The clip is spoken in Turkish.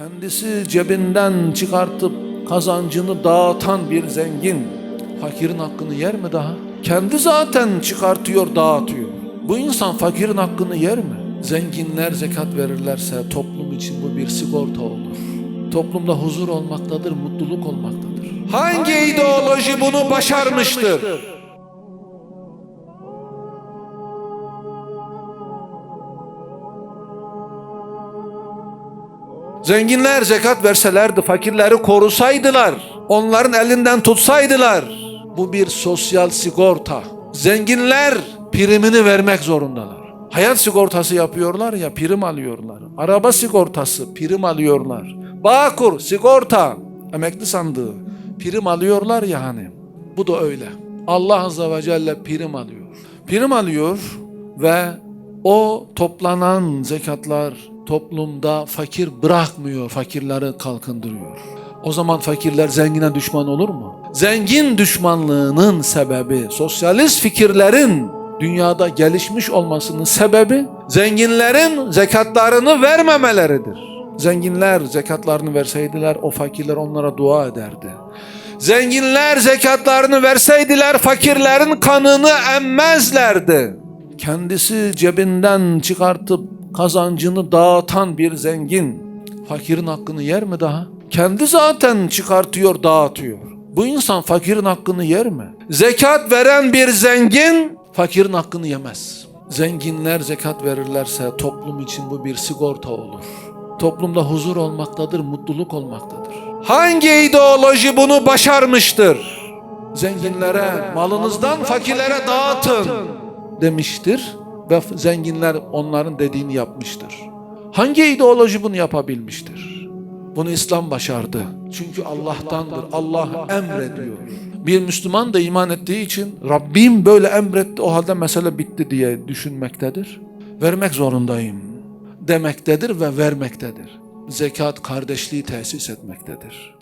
Kendisi cebinden çıkartıp kazancını dağıtan bir zengin fakirin hakkını yer mi daha? Kendi zaten çıkartıyor, dağıtıyor. Bu insan fakirin hakkını yer mi? Zenginler zekat verirlerse toplum için bu bir sigorta olur. Toplumda huzur olmaktadır, mutluluk olmaktadır. Hangi ideoloji bunu başarmıştır? Zenginler zekat verselerdi, fakirleri korusaydılar, onların elinden tutsaydılar. Bu bir sosyal sigorta. Zenginler primini vermek zorundalar. Hayat sigortası yapıyorlar ya prim alıyorlar. Araba sigortası prim alıyorlar. Bağkur sigorta emekli sandığı prim alıyorlar ya hani. Bu da öyle. Allah Azze ve Celle prim alıyor. Prim alıyor ve o toplanan zekatlar toplumda fakir bırakmıyor, fakirleri kalkındırıyor. O zaman fakirler zengine düşman olur mu? Zengin düşmanlığının sebebi, sosyalist fikirlerin dünyada gelişmiş olmasının sebebi zenginlerin zekatlarını vermemeleridir. Zenginler zekatlarını verseydiler o fakirler onlara dua ederdi. Zenginler zekatlarını verseydiler fakirlerin kanını emmezlerdi. Kendisi cebinden çıkartıp kazancını dağıtan bir zengin fakirin hakkını yer mi daha? Kendi zaten çıkartıyor, dağıtıyor. Bu insan fakirin hakkını yer mi? Zekat veren bir zengin fakirin hakkını yemez. Zenginler zekat verirlerse toplum için bu bir sigorta olur. Toplumda huzur olmaktadır, mutluluk olmaktadır. Hangi ideoloji bunu başarmıştır? Zenginlere, malınızdan fakirlere dağıtın demiştir ve zenginler onların dediğini yapmıştır. Hangi ideoloji bunu yapabilmiştir? Bunu İslam başardı. Çünkü Allah'tandır. Allah emrediyor. Bir Müslüman da iman ettiği için Rabbim böyle emretti o halde mesele bitti diye düşünmektedir. Vermek zorundayım demektedir ve vermektedir. Zekat kardeşliği tesis etmektedir.